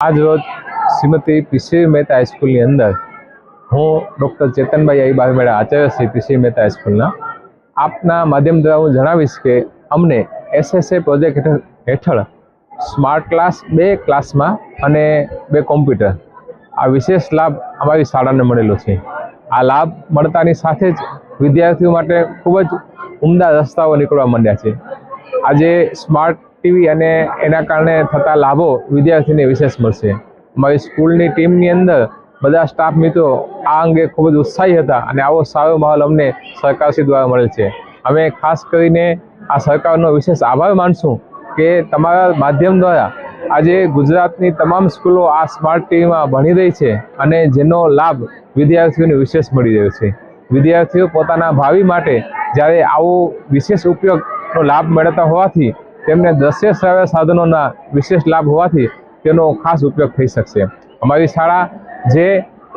આજ રોજ શ્રીમતી પીસી મહેતા હાઈસ્કૂલની અંદર હું ડૉક્ટર ચેતનભાઈ આઈબાઈ મેળા આચાર્ય શ્રી પીસી મહેતા હાઈસ્કૂલના આપના માધ્યમ દ્વારા હું જણાવીશ કે અમને એસએસએ પ્રોજેક્ટ હેઠળ સ્માર્ટ ક્લાસ બે ક્લાસમાં અને બે કોમ્પ્યુટર આ વિશેષ લાભ અમારી શાળાને મળેલો છે. આ લાભ મળતાની સાથે જ વિદ્યાર્થીઓ માટે ખૂબ જ ઉમદા રસ્તાઓ નીકળવા માંડ્યા છે. આજે સ્માર્ટ ટીવી અને એના કારણે થતા લાભો વિદ્યાર્થીને વિશેષ મળશે. અમારી સ્કૂલની ટીમની અંદર બધા સ્ટાફ મિત્રો આ અંગે ખૂબ જ ઉત્સાહી હતા અને આવો સારો માહોલ અમને સરકારશ્રી દ્વારા મળેલ છે. અમે ખાસ કરીને આ સરકારનો વિશેષ આભાર માનશું કે તમારા માધ્યમ દ્વારા આજે ગુજરાતની તમામ સ્કૂલો આ સ્માર્ટ ટીવીમાં ભણી રહી છે અને જેનો લાભ વિદ્યાર્થીઓને વિશેષ મળી રહ્યો છે. વિદ્યાર્થીઓ પોતાના ભાવિ માટે જ્યારે આવો વિશેષ ઉપયોગનો લાભ મેળવતા હોવાથી તેમને દ્રશ્ય શ્રાવ્ય સાધનોના વિશેષ લાભ હોવાથી તેનો ખાસ ઉપયોગ થઈ શકશે. અમારી શાળા જે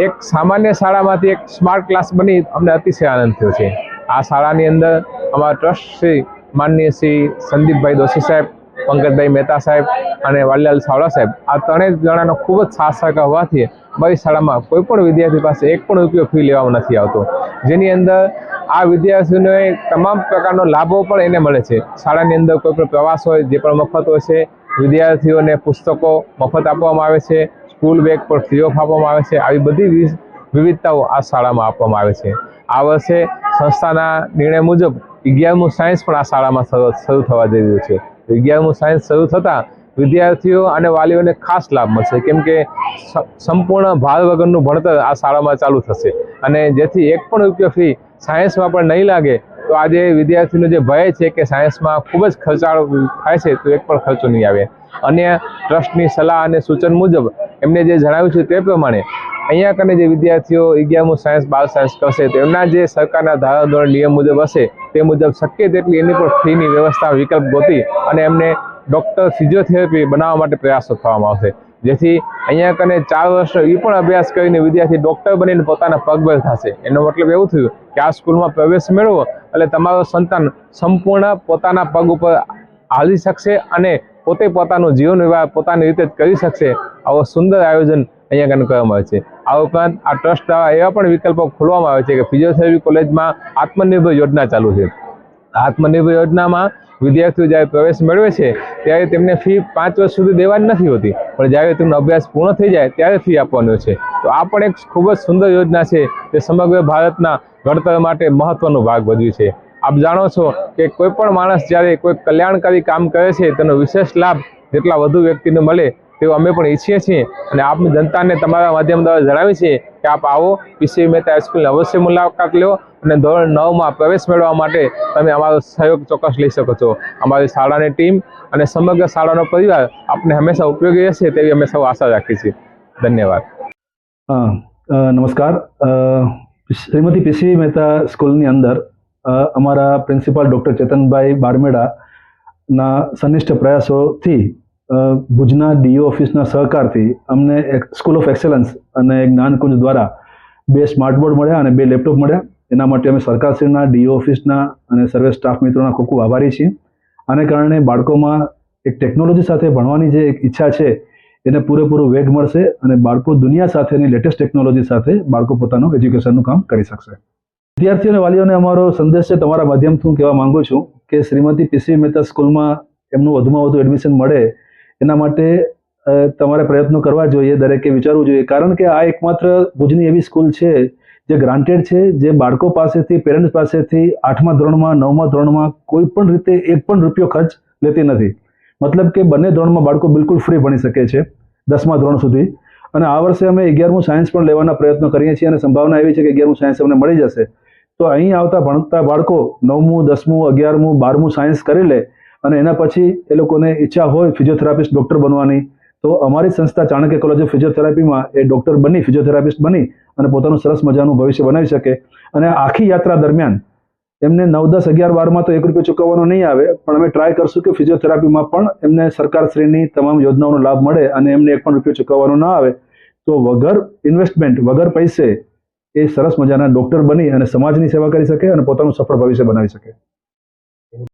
એક સામાન્ય શાળામાંથી એક સ્માર્ટ ક્લાસ બની, અમને અતિશય આનંદ થયો છે. આ શાળાની અંદર અમારા ટ્રસ્ટ શ્રી માનનીય શ્રી સંદીપભાઈ દોશી સાહેબ, પંકજભાઈ મહેતા સાહેબ અને વાલીલાલ સાવડા સાહેબ, આ ત્રણેય જણાનો ખૂબ જ સાથ સહકાર હોવાથી અમારી શાળામાં કોઈ પણ વિદ્યાર્થી પાસે એક પણ રૂપિયો ફી લેવામાં નથી આવતો. જેની અંદર આ વિદ્યાર્થીઓને તમામ પ્રકારનો લાભો પણ એને મળે છે. શાળાની અંદર કોઈ પણ પ્રવાસ હોય, જે પણ મફત હોય છે, વિદ્યાર્થીઓને પુસ્તકો મફત આપવામાં આવે છે, સ્કૂલ બેગ પર ફ્રી ઓફ આપવામાં આવે છે, આવી બધી વિવિધતાઓ આ શાળામાં આપવામાં આવે છે. આ વર્ષે સંસ્થાના નિર્ણય મુજબ અગિયારમું સાયન્સ પણ આ શાળામાં શરૂ થવા જઈ રહ્યું છે. અગિયારમું સાયન્સ શરૂ થતાં વિદ્યાર્થીઓ અને વાલીઓને ખાસ લાભ મળશે. કેમ કે સંપૂર્ણ ભાર વગરનું ભણતર આ શાળામાં ચાલુ થશે. અને જેથી એક પણ રૂપિયો ફી સાયન્સમાં પણ નહીં લાગે, તો આજે વિદ્યાર્થીનો જે ભય છે કે સાયન્સમાં ખૂબ જ ખર્ચાળ થાય છે, તો એક પણ ખર્ચો નહીં આવે. અન્ય ટ્રસ્ટની સલાહ અને સૂચન મુજબ એમને જે જણાવ્યું છે તે પ્રમાણે અહીંયા કને જે વિદ્યાર્થીઓ અગિયારમું સાયન્સ બાર સાયન્સ કરશે તેમના જે સરકારના ધારાધોરણ નિયમ મુજબ હશે, તે મુજબ શક્ય તેટલી એની પણ ફીની વ્યવસ્થા વિકલ્પ ગોતી અને એમને ડૉક્ટર ફિઝિયોથેરાપી બનાવવા માટે પ્રયાસો થવામાં આવશે. જેથી અહીંયા કને ચાર વર્ષનો એ પણ અભ્યાસ કરીને વિદ્યાર્થી ડૉક્ટર બનીને પોતાના પગભર થશે. એનો મતલબ એવું થયું કે આ સ્કૂલમાં પ્રવેશ મેળવો એટલે તમારો સંતાન સંપૂર્ણ પોતાના પગ ઉપર હાલી શકશે અને પોતે પોતાનું જીવન વિવાહ પોતાની રીતે કરી શકશે. આવો સુંદર આયોજન અહીંયા કને કરવામાં આવે છે. આ ઉપરાંત આ ટ્રસ્ટ દ્વારા એવા પણ વિકલ્પો ખોલવામાં આવે છે કે ફિઝિયોથેરાપી કોલેજમાં આત્મનિર્ભર યોજના ચાલુ છે. આત્મનિર્ભર યોજનામાં વિદ્યાર્થીઓ જ્યારે પ્રવેશ મેળવે છે, ત્યારે તેમને ફી પાંચ વર્ષ સુધી દેવાની નથી હોતી. પણ જ્યારે તેમનો અભ્યાસ પૂર્ણ થઈ જાય, ત્યારે ફી આપવાનો છે. તો આ પણ એક ખૂબ જ સુંદર યોજના છે તે સમગ્ર ભારતના ઘડતર માટે મહત્વનો ભાગ ભજવી છે. આપ જાણો છો કે કોઈ પણ માણસ જ્યારે કોઈ કલ્યાણકારી કામ કરે છે, તેનો વિશેષ લાભ જેટલા વધુ વ્યક્તિને મળે, તેવું અમે પણ ઈચ્છીએ છીએ. અને આપની જનતાને તમારા માધ્યમ દ્વારા જણાવીએ છીએ કે આપ આવો. પીસી મહેતા હાઈસ્કૂલને અવશ્ય મુલાકાત લો અને ધોરણ નવમાં પ્રવેશ મેળવવા માટે તમે અમારો સહયોગ ચોક્કસ લઈ શકો છો. અમારી શાળાની ટીમ અને સમગ્ર શાળાનો પરિવાર આપને હંમેશા ઉપયોગી રહેશે તેવી અમે સૌ આશા રાખીએ છીએ. ધન્યવાદ. નમસ્કાર. શ્રીમતી પીસીવી મહેતા સ્કૂલની અંદર અમારા પ્રિન્સિપાલ ડૉક્ટર ચેતનભાઈ બારમેડાના સનિષ્ઠ પ્રયાસોથી ભુજના ડીઓ ઓફિસના સહકારથી અમને સ્કૂલ ઓફ એક્સેલન્સ અને જ્ઞાનકુંજ દ્વારા બે સ્માર્ટ બોર્ડ મળ્યા અને બે લેપટોપ મળ્યા. એના માટે અમે સરકારશ્રીના, ડીઓ ઓફિસના અને સર્વે સ્ટાફ મિત્રોના ખૂબ ખૂબ આભારી છીએ. આને કારણે બાળકોમાં એક ટેકનોલોજી સાથે ભણવાની જે એક ઈચ્છા છે, એને પૂરેપૂરો વેગ મળશે અને બાળકો દુનિયા સાથેની લેટેસ્ટ ટેકનોલોજી સાથે બાળકો પોતાનું એજ્યુકેશનનું કામ કરી શકશે. વિદ્યાર્થીઓ અને વાલીઓને અમારો સંદેશ છે, તમારા માધ્યમથી હું કહેવા માંગુ છું કે શ્રીમતી પીસી મહેતા સ્કૂલમાં એમનું વધુમાં વધુ એડમિશન મળે, એના માટે તમારે પ્રયત્નો કરવા જોઈએ, દરેકે વિચારવું જોઈએ. કારણ કે આ એકમાત્ર ભુજની એવી સ્કૂલ છે, જે ગ્રાન્ટેડ છે, જે બાળકો પાસેથી, પેરેન્ટ્સ પાસેથી આઠમા ધોરણમાં, નવમા ધોરણમાં કોઈ પણ રીતે એક પણ રૂપિયો ખર્ચ લેતી નથી. મતલબ કે બંને ધોરણમાં બાળકો બિલકુલ ફ્રી ભણી શકે છે, દસમા ધોરણ સુધી. અને આ વર્ષે અમે અગિયારમું સાયન્સ પણ લેવાના પ્રયત્નો કરીએ છીએ અને સંભાવના એવી છે કે અગિયારમું સાયન્સ અમને મળી જશે. તો અહીં આવતા ભણતા બાળકો નવમું, દસમું, અગિયારમું, બારમું સાયન્સ કરી લે અને એના પછી એ લોકોને ઈચ્છા હોય ફિઝિયોથેરાપિસ્ટ ડૉક્ટર બનવાની. તો અમારી સંસ્થા ચાણક્ય કોલેજ ઓફ ફિઝિયોથેરાપીમાં એ ડૉક્ટર બની ફિઝિયોથેરાપિસ્ટ બની અને પોતાનું સરસ મજાનું ભવિષ્ય બનાવી શકે. અને આખી યાત્રા દરમિયાન એમને નવ દસ અગિયાર બારમાં તો એક રૂપિયો ચૂકવવાનો નહીં આવે, પણ અમે ટ્રાય કરશું કે ફિઝિયોથેરાપીમાં પણ એમને સરકારશ્રીની તમામ યોજનાઓનો લાભ મળે અને એમને એક પણ રૂપિયો ચૂકવવાનો ના આવે. તો વગર ઇન્વેસ્ટમેન્ટ વગર પૈસે એ સરસ મજાના ડૉક્ટર બની અને સમાજની સેવા કરી શકે અને પોતાનું સફળ ભવિષ્ય બનાવી શકે.